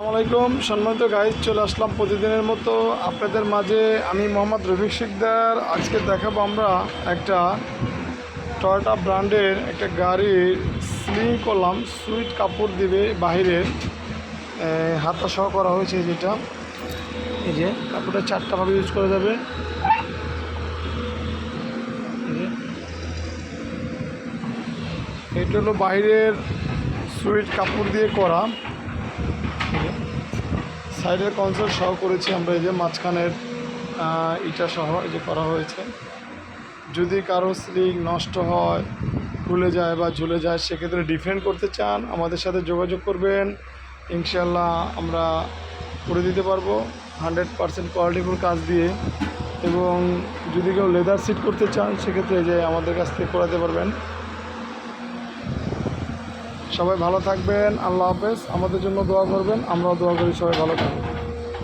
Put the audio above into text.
আসসালামাইকুম সম্মানিত গাইড চলে আসলাম প্রতিদিনের মতো। আপনাদের মাঝে আমি মোহাম্মদ রফিক শিকদার। আজকে দেখাবো আমরা একটা টয়টা ব্র্যান্ডের একটা গাড়ির স্লিং করলাম। সুইট কাপড় দিবে বাহিরের হাতা সহ করা হয়েছে যেটা। এই যে, কাপড়টা চারটাভাবে ইউজ করা যাবে। এটা হলো বাইরের সুইট কাপড় দিয়ে করা। সাইডের কনসোল সহ করেছি আমরা, এই যে মাঝখানের ইটা সহ এই যে করা হয়েছে। যদি কারও স্লিং নষ্ট হয় খুলে যায় বা ঝুলে যায়, সেক্ষেত্রে ডিফেন্ড করতে চান, আমাদের সাথে যোগাযোগ করবেন। ইনশাল্লাহ আমরা করে দিতে পারব। হান্ড্রেড পারসেন্ট কোয়ালিটিফুল কাজ দিয়ে। এবং যদি কেউ লেদার সিট করতে চান, সেক্ষেত্রে যে আমাদের কাছ থেকে করাতে পারবেন। সবাই ভালো থাকবেন, আল্লাহ হাফেজ। আমাদের জন্য দোয়া করবেন, আমরাও দোয়া করি, সবাই ভালো থাকবেন।